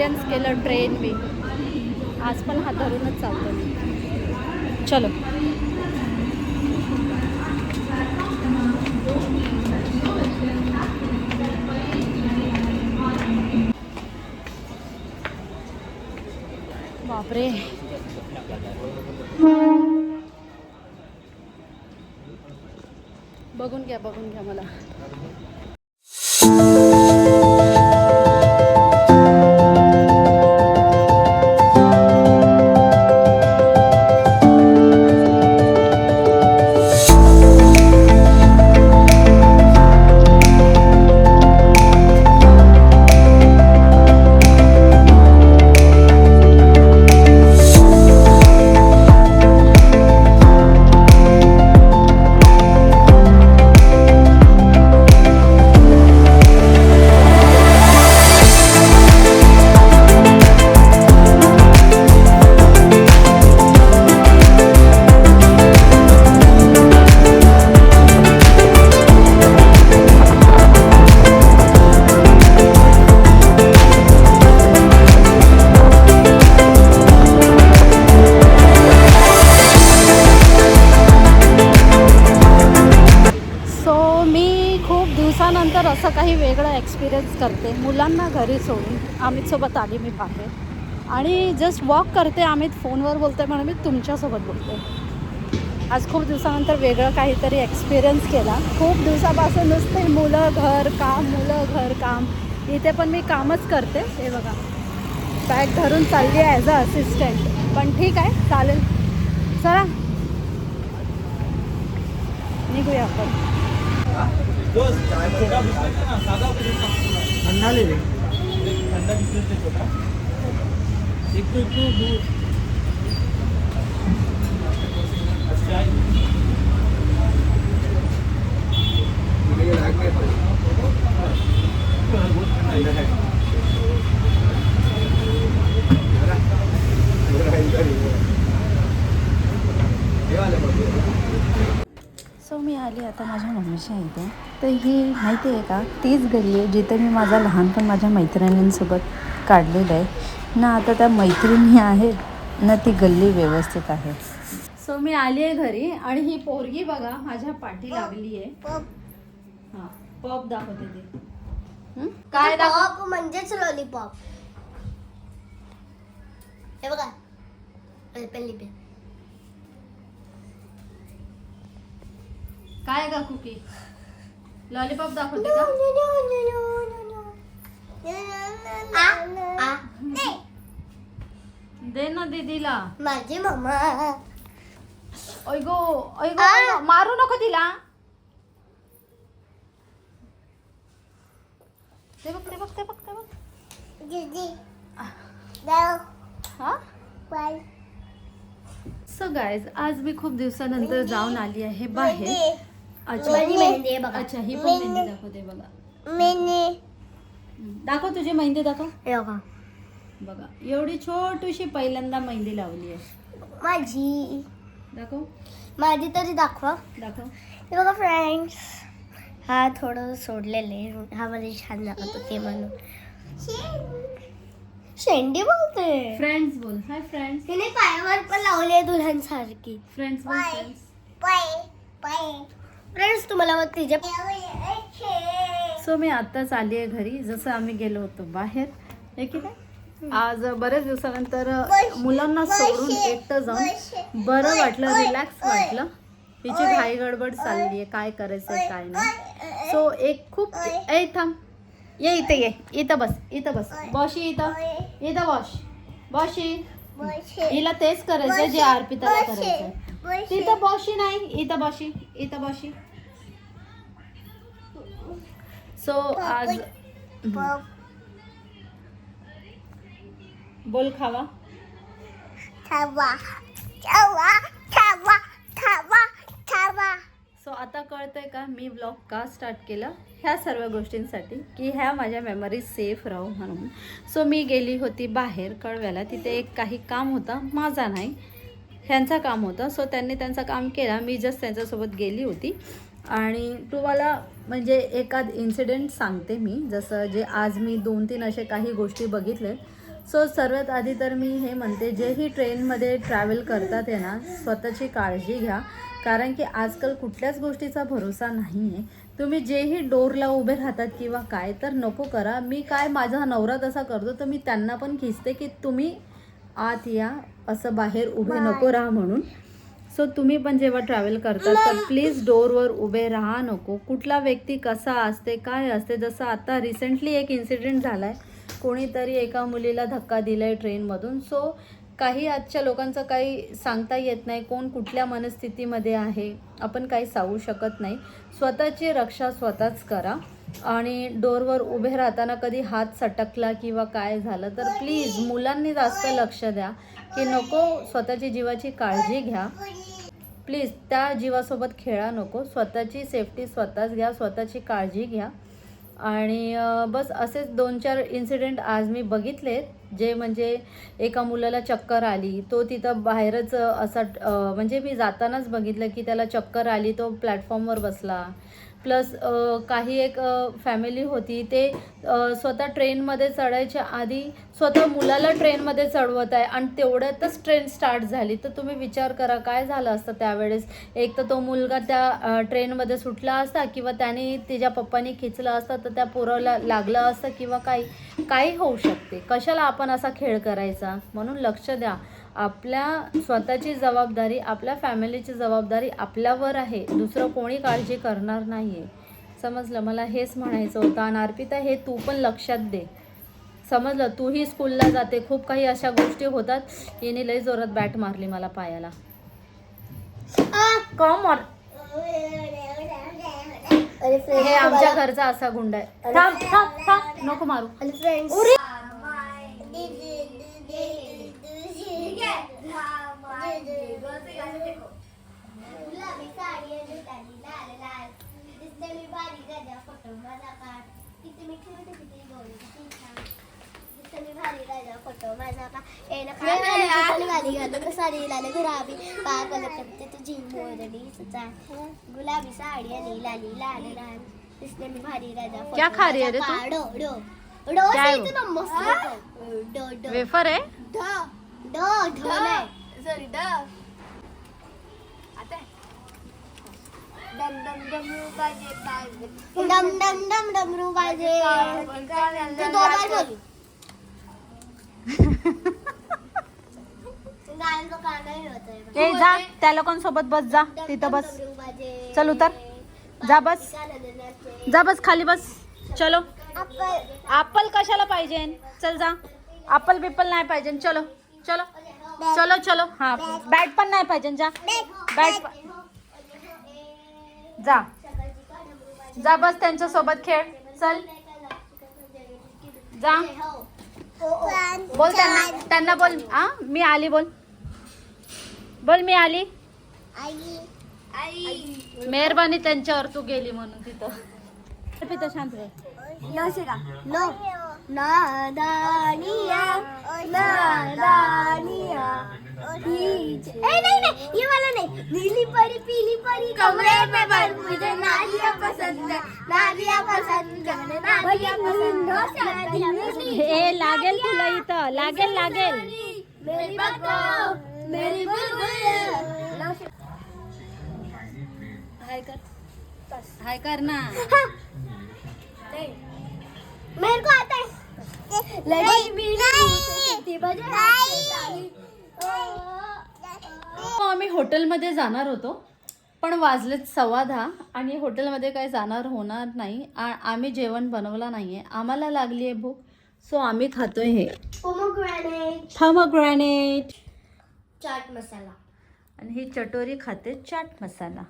Experience केलं train मी. आज पण हा धरूनच चालतो मी. चलो. बापरे. बघून घ्या बघून घ्या मला. असं काही वेगळं एक्सपिरियन्स करते. मुलांना घरी सोडून अमितसोबत आली मी बाहेर. आणि जस्ट वॉक करते अमित फोनवर बोलते म्हणून मी तुमच्यासोबत बोलते. आज खूप दिवसानंतर वेगळं काहीतरी एक्सपिरियन्स केला. खूप दिवसापासून नुसते मुलं घर काम मुलं घर काम. इथे पण मी कामच करते. हे बघा. बॅग धरून चालली आहे ॲज अ असिस्टंट पण ठीक आहे चालेल. चला. निघूया आपण. ठंडा ले ठंडा छोटा एक तो इतना दूर अच्छा सो मी आली आता माझ्या मम्मीच्या इथे तर ही माहिती आहे का? तीच गल्ली आहे जिथे मी माझा लहानपण माझ्या मैत्रिणींसोबत काढलेलं आहे. ना आता त्या मैत्रिणी आहेत ना ती गल्ली व्यवस्थित आहे. सो मी आली आहे घरी आणि ही पोरगी बघा माझ्या पाठी लागली आहे. हां पॉप दाखवते ते. हं? काय दाखव पॉप म्हणजेच लॉलीपॉप हे बघा. काय का कुकी? लॉलीपॉप दाखवते का दे. ना दीदीला. माझी मम्मा. मारू नको तिला. ते बघ ते बघ ते बघ ते बघ. दीदी. हा? सो गायज आज मी खूप दिवसानंतर जाऊन आली आहे बाहेर. अच्छा. माझी मेहंदी. आहे बघा. अच्छा ही पण मेहंदी. दाखवते बघा. हम्म. दाखव तुझी मेहंदी दाखव. हे बघा. बघा. एवढी छोटीशी पहिल्यांदा मेहंदी लावली आहे. माझी. दाखव. माझी तरी दाखवा. दाखव. हे बघा फ्रेंड्स हा थोडं सोडलेले हा मला छान दाखवतो ते म्हणून. शेंडी बोलते. फ्रेंड्स बोल. हाय फ्रेंड्स तिने पायावर पण लावली दुल्हन सारखी फ्रेंड्स बोल फ्रेंड्स फ्रेंड्स तुम्हाला मग तिचे सो मी आत्ताच आली आहे घरी. जसं आम्ही गेलो होतो बाहेर. हे की नाही? आज बऱ्याच दिवसानंतर मुलांना सोडून एकटं जाऊन बरं वाटलं रिलॅक्स वाटलं. हिची घाई गडबड चालली आहे. काय करायचंय काय नाही. सो एक खूप ए थांब. ये इथे ये. इथं बस इथं बस. बॉशी इथं. इथं बॉश. बॉशी. हिला तेच करायचंय जे अर्पिताला करायचंय. तिथं बॉशी नाही इथं बॉशी इथं बॉशी सो आज बोल खावा. थांबा सो आता कळतंय का मी ब्लॉग का स्टार्ट केलं? ह्या सर्व गोष्टींसाठी की ह्या माझ्या मेमरीज सेफ राहू म्हणून. सो मी गेली होती बाहेर कळव्याला. तिथे एक काही काम होतं माझा नाही. ह्यांचा काम होतं. सो त्यांनी त्यांचं काम केला. मी जस्ट त्यांच्यासोबत गेली होती. आणि तुम्हाला म्हणजे एखाद इन्सिडेंट सांगते मी. जसं जे आज मी दोन तीन असे काही गोष्टी बघितले सो सर्वात आधी तर मी हे म्हणते जेही ट्रेनमध्ये ट्रॅव्हल करतात आहे ना स्वतःची काळजी घ्या. कारण की आजकाल कुठल्याच गोष्टीचा भरोसा नाही आहे तुम्ही जेही डोरला उभे राहतात किंवा काय तर नको करा. मी काय माझा नवरा तसा करतो तर मी त्यांना पण खिचते की तुम्ही आत या असं बाहेर उभे नको राहा म्हणून. सो तुम्ही पण जेव्हा ट्रॅव्हल करतात तर प्लीज डोरवर उभे राहा नको. कुठला व्यक्ती कसा असते काय असते जसं आता रिसेंटली एक इन्सिडेंट झाला आहे कोणीतरी एका मुलीला धक्का दिला आहे ट्रेनमधून सो काही आजच्या लोकांचं काही सांगता येत नाही कोण कुठल्या मनस्थितीमध्ये आहे आपण काही सांगू शकत नाही. स्वतःची रक्षा स्वतःच करा. आणि डोरवर उभे राहताना कधी हात सटकला किंवा काय झालं तर प्लीज मुलांनी जास्त लक्ष द्या की नको स्वतःची जीवाची काळजी घ्या. प्लीज त्या जीवासोबत खेळा नको. स्वतःची सेफ्टी स्वतःच घ्या स्वतःची काळजी घ्या. आणि बस असेच दोन चार इन्सिडेंट आज मी बघितलेत जे म्हणजे एका मुलाला चक्कर आली तो तिथं बाहेरच असा म्हणजे मी जातानाच बघितलं की त्याला चक्कर आली तो प्लॅटफॉर्मवर बसला. प्लस काही एक फॅमिली होती ते स्वतः ट्रेनमध्ये चढायच्या आधी स्वतः मुलाला ट्रेनमध्ये चढवत आहे आणि तेवढ्यातच ट्रेन स्टार्ट झाली. तर तुम्ही विचार करा काय झालं असतं त्यावेळेस? एक तर तो मुलगा त्या ट्रेनमध्ये सुटला असता किंवा त्याने तिच्या पप्पानी खिचलं असतं तर त्या पोराला लागलं असतं किंवा काही काही होऊ शकते. कशाला आपण असा खेळ करायचा? म्हणून लक्ष द्या. आपल्या स्वतःची जबाबदारी आपल्या फॅमिलीची जबाबदारी आपल्यावर आहे. दुसरं कोणी काळजी करणार नाही आहे समजलं? मला हेच म्हणायचं होतं. आणि अर्पिता हे तू पण लक्षात दे. समजलं? तूही स्कूलला जाते. खूप काही अशा गोष्टी होतात. हिने लई जोरात बॅट मारली मला पायाला. कम ऑन हे आमच्या घरचा असा गुंड आहे. थांब थांब थांब. नको मारू. फोटो माझा घालून साडी लाल गुलाबी. पागल करते तुझी मोरडी सचा. गुलाबी साडी आणि लाली लाल लाल. दिसते मी भारी राजा क्या खा रही है रे तू? डो डो. डो से इतना मस्त डो डो. वेफर डो डो डो नाही सॉरी द आता. डम डम डम बाजे बाजे डम डम डम डमरू बाजे. तू तो बार बोल गायन तो काना ही होता है ए जा. त्या लोकांसोबत बस जा. तिथं बस. चल उतर. जा बस. जा बस खाली बस. चलो. ऍपल कशाला पाहिजे? चल जा. ऍपल बिपल नाही पाहिजे. चलो. चलो. चलो चलो. हा. बॅट पण नाही पाहिजे जा. बॅट जा. जा बस त्यांच्यासोबत खेळ. चल. जा. बोल त्यांना. त्यांना बोल. हा मी आली बोल. बोल मी आली. मेहरबानी त्यांच्यावर तू गेली म्हणून तिथं. तिथं शांत नादानिया नादानिया. ए नहीं नहीं ये वाला नहीं. नीली परी पीली परी कमरे में बंद मुझे नालिया पसंद है पसंद है नालिया पसंद है। ए लागेल तुला इथं लागेल लागेल। मेरी बको मेरी बुलबुल। हाय कर हाय मेरे को आता है हो, आम्ही हॉटेलमध्ये जाणार होतो पण वाजलेत सव्वा दहा आणि हॉटेलमध्ये काही जाणार होणार नाही. आम्ही जेवण बनवलं नाही आहे आम्हाला लागली आहे भूक सो आम्ही खातोय हे. थर्मोग्रॅनेट चाट मसाला आणि ही चटोरी खाते चाट मसाला.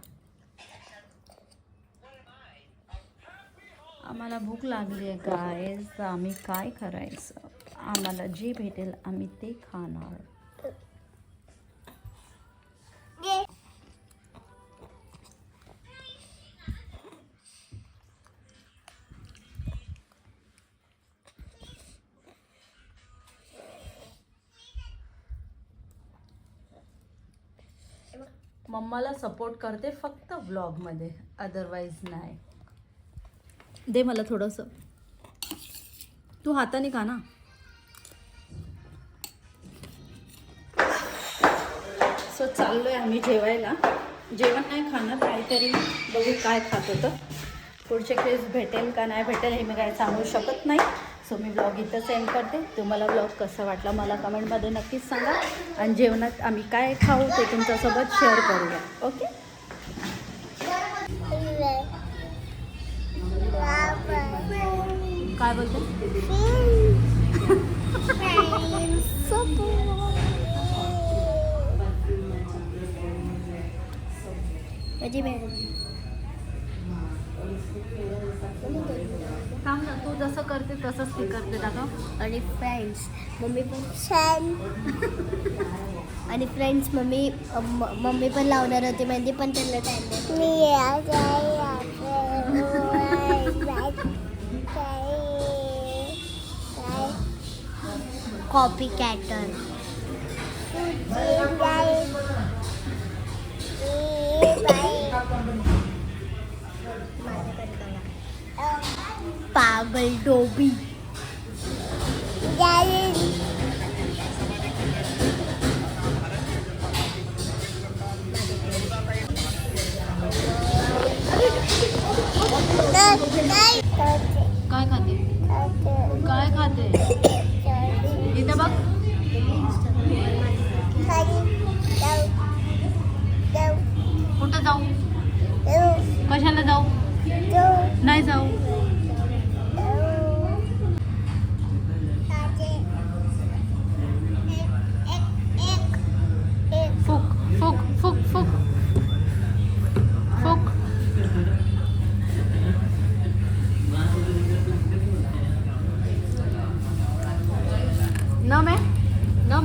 आम्हाला भूक लागली आहे काय तर आम्ही काय करायचं? आम्हाला जे भेटेल आम्ही ते खाणार. मम्माला सपोर्ट करते फक्त व्लॉगमध्ये अदरवाईज नाही. दे मला थोडंसं. तू हाताने खा ना. सो चाललो आहे आम्ही जेवायला. जेवण नाही खाणार काहीतरी बघू काय खात होतं. पुढचे क्रेज भेटेल का नाही भेटेल हे मी काय सांगू शकत नाही. सो मी ब्लॉग इथं सेंड करते. तुम्हाला ब्लॉग कसा वाटला मला कमेंटमध्ये नक्कीच सांगा. आणि जेवणात आम्ही काय खाऊ ते तुमच्यासोबत शेअर करूया. ओके काय बोलते? थांब ना तू जसं करते तसंच ती करते दाखव आणि फ्रेंड्स मम्मी पण छान. आणि फ्रेंड्स मम्मी मम्मी पण लावणार होती मेहंदी पण त्यांना टाइम मी कॉपी कॅटर. पागल डोबी. काय खाते? काय खाते? जाऊ कशाला जाऊ नाही जाऊ फुक फुक फुक फुक फुक न मे न